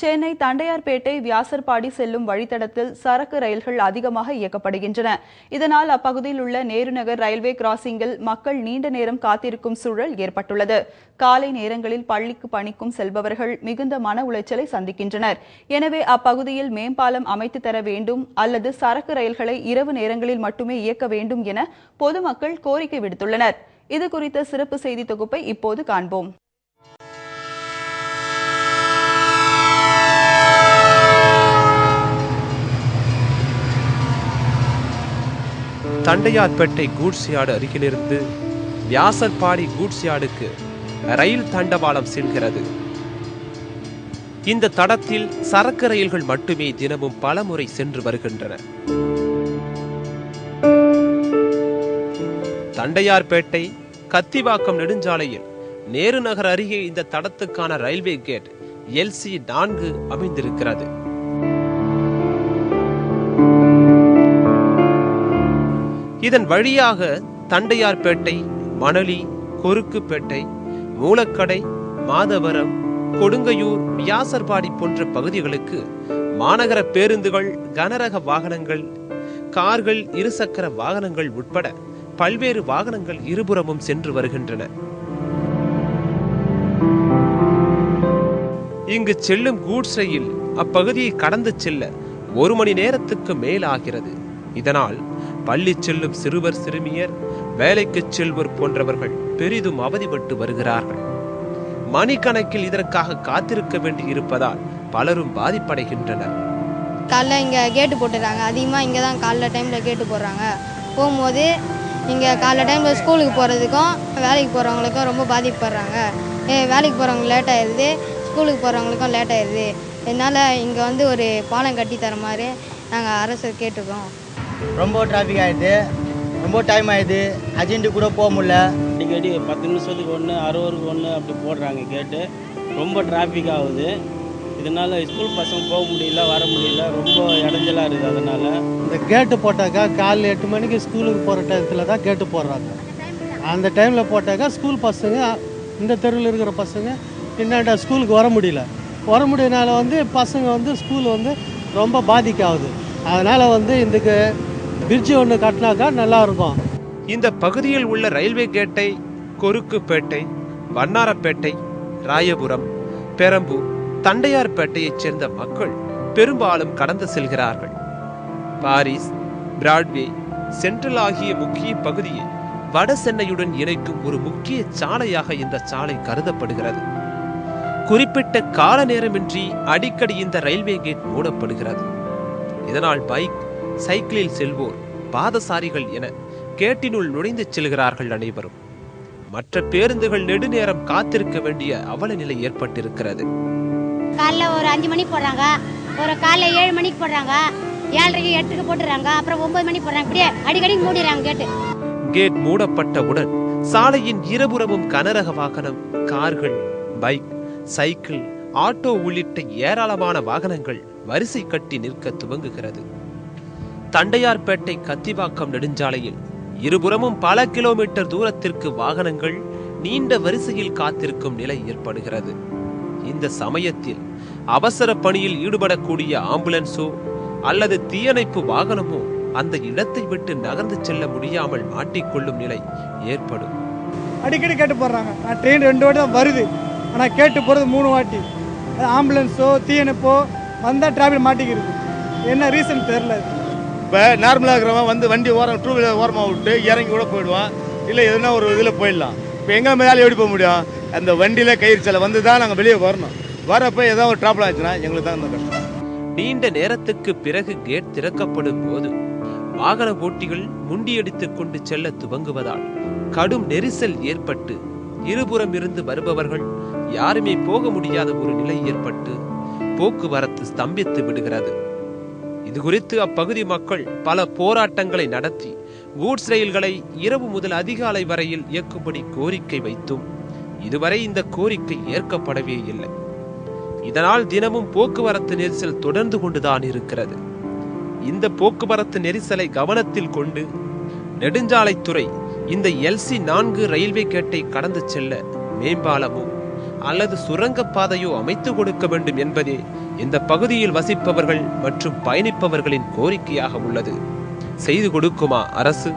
சென்னை தண்டையார்பேட்டை வியாசர்பாடி செல்லும் வழித்தடத்தில் சரக்கு ரயில்கள் அதிகமாக இயக்கப்படுகின்றன. இதனால் அப்பகுதியில் உள்ள நேருநகர் ரயில்வே கிராசிங்கில் மக்கள் நீண்ட நேரம் காத்திருக்கும் சூழல் ஏற்பட்டுள்ளது. காலை நேரங்களில் பள்ளிக்கு பணிக்கும் செல்பவர்கள் மிகுந்த மன உளைச்சலை சந்திக்கின்றனர். எனவே அப்பகுதியில் மேம்பாலம் அமைத்து தர வேண்டும் அல்லது சரக்கு ரயில்களை இரவு நேரங்களில் மட்டுமே இயக்க வேண்டும் என பொதுமக்கள் கோரிக்கை விடுத்துள்ளனர். இது குறித்த சிறப்பு செய்தி தொகுப்பை இப்போது காண்போம். தண்டையார்பேட்டை கூட்ஸ் யார்டு அருகிலிருந்து வியாசர்பாடி கூட்ஸ் யார்டுக்கு ரயில் தண்டவாளம் செல்கிறது. இந்த தடத்தில் சரக்கு ரயில்கள் மட்டுமே தினமும் பலமுறை சென்று வருகின்றன. தண்டையார்பேட்டை கத்திவாக்கம் நெடுஞ்சாலையில் நேரு நகர் அருகே இந்த தடத்துக்கான ரயில்வே கேட் எல்சி நான்கு அமைந்திருக்கிறது. இதன் வழியாக தண்டையார்பேட்டை மணலி கொருக்குப்பேட்டை மூலக்கடை மாதவரம் கொடுங்கையூர் வியாசர்பாடி போன்ற பகுதிகளுக்கு மாநகர பேருந்துகள் கனரக வாகனங்கள் கார்கள் இருசக்கர வாகனங்கள் உட்பட பல்வேறு வாகனங்கள் இருபுறமும் சென்று வருகின்றன. இங்கு செல்லும் கூட்ஸ் ரயில் அப்பகுதியை கடந்து செல்ல ஒரு மணி நேரத்துக்கு மேலாகிறது. இதனால் பள்ளி செல்லும் சிறுவர் சிறுமியர் வேலைக்கு செல்வோர் போன்றவர்கள் பெரிதும் அவதிப்பட்டு வருகிறார்கள். மணிக்கணக்கில் இதற்காக காத்திருக்க வேண்டி இருப்பதால் பலரும் பாதிப்படைகின்றனர். காலைல இங்கே கேட்டு போட்டுறாங்க. அதிகமாக இங்கே தான் காலைல டைமில் கேட்டு போடுறாங்க. போகும்போது இங்கே காலைல டைமில் ஸ்கூலுக்கு போகிறதுக்கும் வேலைக்கு போகிறவங்களுக்கும் ரொம்ப பாதிப்படுறாங்க. ஏ வேலைக்கு போகிறவங்க லேட் ஆயிடுது ஸ்கூலுக்கு போகிறவங்களுக்கும் லேட் ஆயிடுது இதனால் இங்கே வந்து ஒரு பாலம் கட்டி தர மாதிரி நாங்கள் அரசு கேட்டுக்கிறோம். ரொம்ப டிராஃபிக் ஆகிடுது ரொம்ப டைம் ஆயிடுது. அர்ஜென்ட்டு கூட போக முடியல. அடிக்கடி பத்து நிமிஷத்துக்கு ஒன்று அறுபதுக்கு ஒன்று அப்படி போடுறாங்க கேட்டு. ரொம்ப டிராஃபிக் ஆகுது. இதனால் ஸ்கூல் பசங்க போக முடியல வர முடியல. ரொம்ப இடைஞ்சலாக இருக்குது அதனால். இந்த கேட்டு போட்டாக்கா காலைல எட்டு மணிக்கு ஸ்கூலுக்கு போகிற டயத்தில் தான் கேட்டு போடுறாங்க. அந்த டைமில் போட்டாக்கா ஸ்கூல் பசங்க இந்த தெருவில் இருக்கிற பசங்க பின்னாண்ட ஸ்கூலுக்கு வர முடியல. வர முடியனால வந்து பசங்க வந்து ஸ்கூல் வந்து ரொம்ப பாதிக்காகுது. அதனால் வந்து இதுக்கு பிரிட்ஜு ஒன்று கட்டினாக்கா நல்லா இருக்கும் இந்த பகுதியில் உள்ள ரயில்வே கேட்டை கொருக்குப்பேட்டை வண்ணாரப்பேட்டை ராயபுரம் பெரம்பூர் தண்டையார்பேட்டையைச் சேர்ந்த மக்கள் பெரும்பாலும் கடந்து செல்கிறார்கள். பாரிஸ் பிராட்வே சென்ட்ரல் ஆகிய முக்கிய பகுதியை வட சென்னையுடன் இணைக்கும் ஒரு முக்கிய சாலையாக இந்த சாலை கருதப்படுகிறது. குறிப்பிட்ட கால நேரமின்றி அடிக்கடி இந்த ரயில்வே கேட் மூடப்படுகிறது. இதனால் பைக் சைக்கிளில் செல்வோர் பாதசாரிகள் என கேட்டினுள் நுழைந்து செல்கிறார்கள் அனைவரும். மற்ற பேருந்துகள் நெடுநேரம் காத்திருக்க வேண்டிய அவல நிலை ஏற்பட்டிருக்கிறது. காலைல ஒரு அஞ்சு மணிக்கு போடுறாங்க ஒரு காலைல ஏழு மணிக்கு போடுறாங்க. ஏழரைக்கு எட்டுக்கு போட்டுறாங்க. அப்புறம் ஒன்பது மணிக்கு போடுறாங்க. இப்படியே அடிக்கடி மூடிடுறாங்க கேட்டு கேட் மூடப்பட்டவுடன் சாலையின் இருபுறமும் கனரக வாகனம் கார்கள் பைக் சைக்கிள் ஆட்டோ உள்ளிட்ட ஏராளமான வாகனங்கள் வரிசை கட்டி நிற்க துவங்குகிறது. தண்டையார்பேட்டை கத்திவாக்கம் நெடுஞ்சாலையில். இருபுறமும் பல கிலோமீட்டர் தூரத்திற்கு வாகனங்கள் நீண்ட வரிசையில் காத்திருக்கும் நிலை ஏற்படுகிறது. இந்த சமயத்தில் அவசர பணியில் ஈடுபடக்கூடிய ஆம்புலன்ஸோ அல்லது தீயணைப்பு வாகனமோ அந்த இடத்தை விட்டு நகர்ந்து செல்ல முடியாமல் மாட்டிக்கொள்ளும் நிலை ஏற்படும். அடிக்கடி கேட்டு போடுறாங்க நான் ட்ரெயின் ரெண்டு வாட்டி தான் வருது. ஆனால் கேட்டு போகிறது மூணு வாட்டி. ஆம்புலன்ஸோ தீயணைப்போ வந்தால் டிராஃபிக் மாட்டிக்கிறது. என்ன ரீசன் தெரில இப்போ நார்மலாக இருக்கிறவன் வந்து வண்டி ஓரம் டூ வீலர் ஓரமாக விட்டு இறங்கி கூட போயிடுவான். இல்லை எதுனா ஒரு இதில் போயிடலாம். இப்போ எங்கே மேலே எப்படி போக முடியும்? அந்த வண்டியில் கயிறு வந்து தான் நாங்கள் வெளியே வரணும். வரப்போ ஏதாவது ஒரு ட்ராப்ல ஆச்சுன்னா எங்களுக்கு தான் அந்த கஷ்டம். நீண்ட நேரத்துக்கு பிறகு கேட் திறக்கப்படும் போது வாகன ஓட்டிகள் முண்டியடித்துக் கொண்டு செல்ல துவங்குவதால் கடும் நெரிசல் ஏற்பட்டு இருபுறம் இருந்து வருபவர்கள் யாருமே போக முடியாத ஒரு நிலை ஏற்பட்டு போக்குவரத்து ஸ்தம்பித்து விடுகிறது. இது குறித்து அப்பகுதி மக்கள் பல போராட்டங்களை நடத்தி கூட்ஸ் ரயில்களை இரவு முதல் அதிகாலை வரையில் இயக்கும்படி கோரிக்கை வைத்தும் இதுவரை இந்த கோரிக்கை ஏற்கப்படவே இல்லை. இதனால் தினமும் போக்குவரத்து நெரிசல் தொடர்ந்து கொண்டுதான் இருக்கிறது. இந்த போக்குவரத்து நெரிசலை கவனத்தில் கொண்டு நெடுஞ்சாலைத்துறை இந்த எல்சி நான்கு ரயில்வே கேட்டை கடந்து செல்ல மேம்பாலமோ அல்லது சுரங்கப்பாதையோ அமைத்து கொடுக்க வேண்டும் என்பதே இந்த பகுதியில் வசிப்பவர்கள் மற்றும் பயணிப்பவர்களின் கோரிக்கையாக உள்ளது. செய்து கொடுக்குமா அரசு?